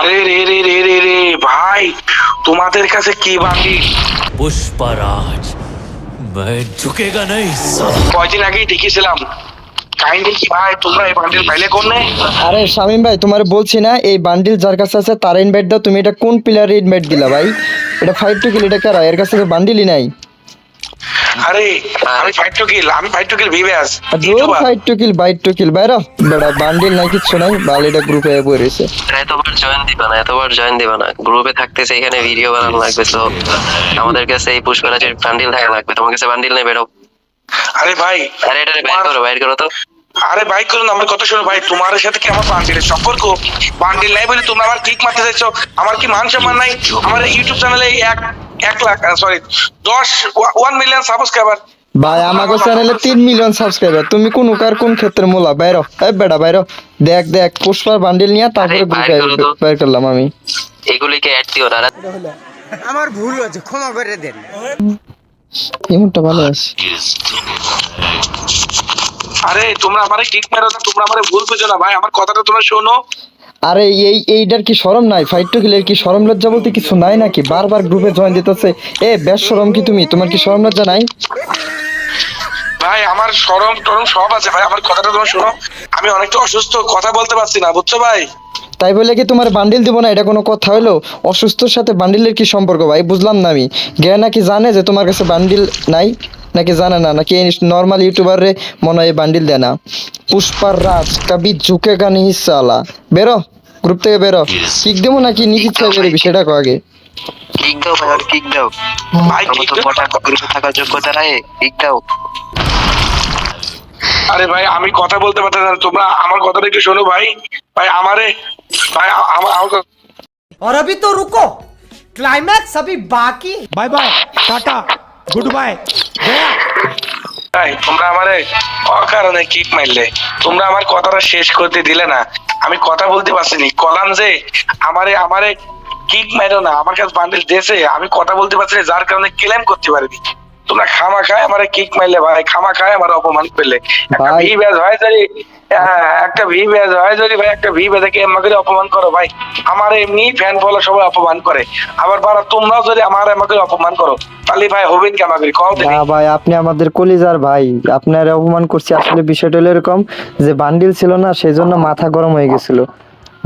আরে রে রে রে রে রে ভাই তোমাদের কাছে কি বাকি? কয়দিন আগেই দেখেছিলাম আরে ভাই বলছি না এই বান্ডিল যার কাছে আছে ইনভাইট দাও তুমি এটা কোন প্লেয়ারের ইনভাইট দিলা ভাই? এটা ফাইভ টু কিলো এটা কারা? এর কাছে তো বান্ডিলই নাই। আরে আমি ফাইট টু কিল আমি ফাইট টু কিল জোর five to kill bite to kill বাইরা বেড়া বান্ডিল নাই কিচ্ছু নাই বাল এটা গ্রুপে পড়েছে এতবার জয়েন দিবা না এতবার জয়েন দিবা না। গ্রুপে থাকতেছে এখানে ভিডিও বানানো লাগবে তো আমাদের কাছে এই পুষ্পরাজের বান্ডিল থাকা লাগবে। তোমার কাছে বান্ডিল নেই বেরো আরে ভাই আরে এটা বাইর করো বাইর করো তো। আরে ভাই করুন আমার কথা শোনো ভাই তোমার সাথে কি আমার বান্ডিলের সম্পর্ক বান্ডিল নাই বলে তোমরা আমার ক্লিক মারতে চাইছো আমার কি মান সম্মান নাই? আমার ইউটিউব চ্যানেলে এক এক লাখ সরি দশ ওয়ান মিলিয়ন সাবস্ক্রাইবার ভাই আমাকে চ্যানেলে তিন মিলিয়ন সাবস্ক্রাইবার তুমি কোন কার কোন ক্ষেত্রে মোলা? বাইরো এই বেড়া বাইরো। দেখ দেখ পুষ্পার বান্ডিল নিয়ে তারপরে। বের করলাম আমি। এগুলিকে অ্যাড দিও না আমার ভুল হয়েছে ক্ষমা করে দেন। এমনটা ভালো আছে। আরে তোমরা আমারে ক্লিক মারো না তোমরা আমারে ভুল বুঝো না ভাই। আমার কথাটা তোমরা শোনো। আরে এই এইটার কি শরম নাই? ফাইট টু কিলের কি শরম লজ্জা বলতে কিছু নাই নাকি? বারবার গ্রুপে জয়েন দিতেছে। এ বেশ শরম কি তুমি? তোমার কি শরম লজ্জা নাই? ভাই আমার সরম টরম সব আছে ভাই। আমার কথাটা তোমরা শোনো। আমি অনেকটা অসুস্থ কথা বলতে পারছি না বুঝছ ভাই? তাই বলে কি তোমার বান্ডিল দিব না? এটা কোনো কথা হলো? অসুস্থর সাথে বান্ডিলের কি সম্পর্ক ভাই? বুঝলাম না আমি। গে নাকি জানে যে তোমার কাছে বান্ডিল নাই? নাকি জানে না নাকি নর্মাল ইউটিউবারে মনে হয় বান্ডিল দেয় না পুষ্পার রাজ কবি ঝুঁকে গানি সালা বেরো গ্রুপ থেকে বেরো কিক দেবো নাকি নিজে ইচ্ছা বেরোবি সেটা কো আগে কিক দাও ভাই আর কিক দাও ভাই আমার ঠিক তো কটা গ্রুপে থাকার যোগ্যতা নাই কিক দাও আরে ভাই আমি কথা বলতে পারতেছি না তোমরা আমার কথাটা একটু শোনো ভাই ভাই আমারে ভাই আ- আমার আমার কথা- और अभी तो रुको क्लाइमैक्स अभी बाकी है। Bye bye tata goodbye তোমরা আমারে অকারণে কিক মাইললে তোমরা আমার কথাটা শেষ করতে দিলে না। আমি কথা বলতে পারছিনি কলাম যে, আমারে আমারে কিক মারো না। আমার কাছে বান্ডিল দিয়েছে। আমি কথা বলতে পারছি যার কারণে ক্লেম করতে পারিনি। তোমরা খামা খায় আমারে কিক মারলে ভাই খামা খায় আমার অপমান করলে। একটা ভি ব্যাজ হয় যদি হ্যাঁ, একটা ভি ব্যাজ হয় যদি ভাই একটা ভি ব্যাজকে করে অপমান করো ভাই আমার এমনি ফ্যান ফলো সবাই অপমান করে। আবার বারা তোমরাও যদি আমার অপমান করো তাহলে ভাই হবেন কি আমাকে? কও না ভাই আপনি আমাদের কলিজার ভাই। আপনার অপমান করছি। আসলে বিষয়টা হলো এরকম যে বান্ডিল ছিল না সেই জন্য মাথা গরম হয়ে গেছিল।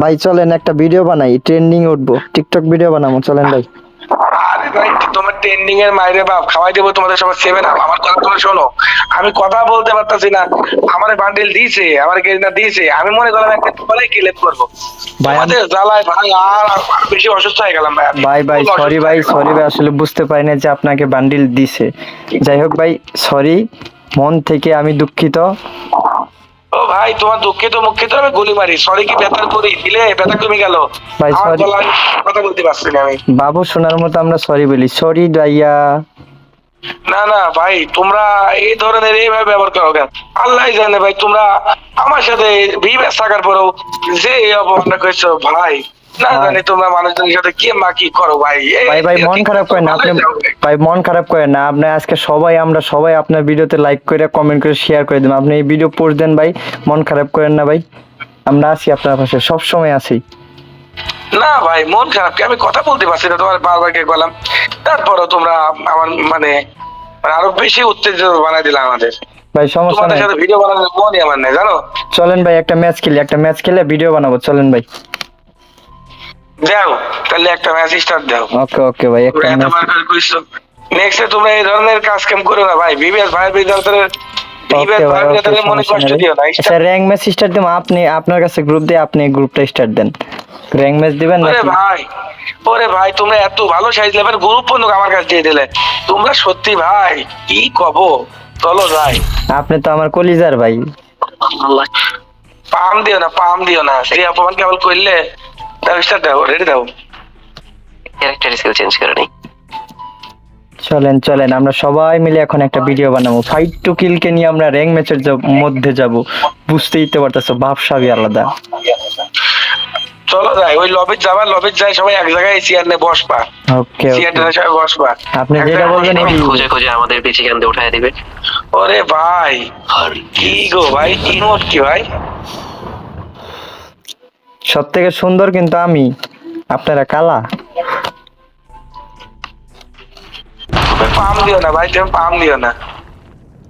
ভাই চলেন একটা ভিডিও বানাই। ট্রেন্ডিং উঠবো। টিকটক ভিডিও বানাবো। চলেন ভাই। তোমার ট্রেন্ডিং এর মাইরে বাপ খাওয়াই দেবো তোমাদের সবার সেভেন আপ আমার কথা তোমরা শোনো আমি কথা বলতে পারতাছি না। আমার বান্ডেল দিয়েছে আমার গেরিনা দিয়েছে। আমি মনে করলাম একটা বলে ক্লেম করব। আমাদের জ্বালায় ভাই আর আর বেশি অসুস্থ হয়ে গেলাম ভাই ভাই ভাই সরি ভাই সরি ভাই আসলে বুঝতে পারি না যে আপনাকে বান্ডিল দিছে। যাই হোক ভাই সরি মন থেকে আমি দুঃখিত। ও ভাই তোমার দুঃখিত মুখিত আমি গুলি মারি। সরি কি ব্যথার করি দিলে ব্যথা কমে গেল। ভাই, সরি কথা বলতে পারছি না আমি। বাবু শোনার মতো আমরা সরি বলি। সরি ডাইয়া। না না ভাই তোমরা এই ধরনের এইভাবে ব্যবহার করো কেন? আল্লাহ জানে ভাই তোমরা আমার সাথে বিবেচ থাকার পরেও যে এই অপমানটা করছ ভাই। না ভাই। জানি তোমরা মানুষজনের সাথে কি মা কি করো ভাই? ভাই ভাই মন খারাপ করেন না আপনি ভাই। ভাই মন খারাপ করেন না আপনি আজকে সবাই আমরা সবাই আপনার ভিডিওতে লাইক করে কমেন্ট করে শেয়ার করে দেন আপনি এই ভিডিও পোস্ট দেন ভাই মন খারাপ করেন না ভাই। আমরা আছি আপনার পাশে সব সময় আছি। না ভাই মন খারাপ কি? আমি কথা বলতে পারছি না তোমার বারবার কে তারপরও তোমরা আমার মানে মানে আরও বেশি উত্তেজিত বানাই দিলে আমাদের। ভাই সমস্যা নাই। ভিডিও বানানোর মনই আমার নেই জানো? চলেন ভাই একটা ম্যাচ খেলি একটা ম্যাচ খেলে ভিডিও বানাবো চলেন ভাই। তাহলে একটা ম্যাচ স্টার্ট দাও। ওকে ওকে ভাই একটা ম্যাচ নেক্সটে তোমরা এই ধরনের কাজ কাম করো না ভাই? বিবিএস ভাই বিদ্যালয়ের আচ্ছা র্যাঙ্ক ম্যাচ স্টার্ট দেবো আপনি আপনার কাছে গ্রুপ দিয়ে আপনি গ্রুপটা স্টার্ট দেন। র্যাঙ্ক ম্যাচ দিবেন ওরে ভাই ওরে ভাই তোমরা এত ভালো সাইজ লেভেল গ্রুপ বন্ধু আমার কাছে দিয়ে দিলে। তোমরা সত্যি ভাই কি কব? চলো যাই। আপনি তো আমার কলিজার ভাই। পাম দিও না পাম দিও না। সেই অপমান কেবল করলে দাও স্টার্ট দাও রেডি দাও। ক্যারেক্টার স্কিল চেঞ্জ করে নেই। চলেন চলেন আমরা সবাই মিলে এখন একটা ভিডিও বানাবো। ফাইট টু কিল কে নিয়ে আমরা র্যাঙ্ক ম্যাচের মধ্যে যাব। বুঝতেই তো পারতেছো ভাবসাবি আলাদা। চলো যাই ওই লবির যাবা লবির যাই সবাই এক জায়গায় চেয়ার নিয়ে বসবা। ওকে সবাই বসবা। আপনি যেটা বলবেন বসবা। খুঁজে খুঁজে আমাদের কেন উঠায় দিবে। ওরে ভাই কি গো ভাই ইমোট কি ভাই? সব থেকে সুন্দর কিন্তু আমি। আপনারা কালা? পাম দিও না ভাই তুমি পাম দিও না।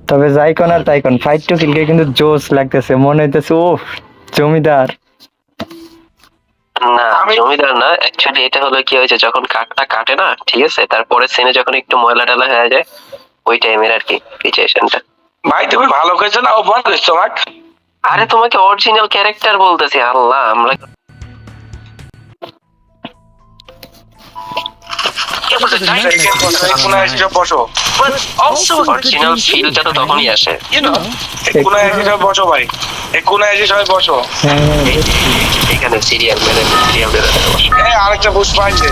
তবে যাই কোন আর তাই কোন ফাইট টু কিলকে কিন্তু জোস লাগতেছে মনে হইতেছে ও জমিদার। না জমিদার না অ্যাকচুয়ালি এটা হলো কি হয়েছে যখন কাকটা কাটে না ঠিক আছে তারপরে সিনে যখন একটু ময়লা টালা হয়ে যায় ওই টাইমের আর কি সিচুয়েশনটা ভাই তুমি ভালো করেছ না করছ আমাকে আরে তোমাকে অরিজিনাল ক্যারেক্টার বলতেছি আল্লাহ আমরা অরিজিনাল ফিলটা তো তখনই আসে এসে সবাই বসো ভাই। এই কোন এসে সবাই বসো। এখানে সিরিয়াল আরেকটা পুষ্পা আছে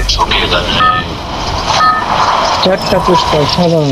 চারটা পুষ্প সাধারণ।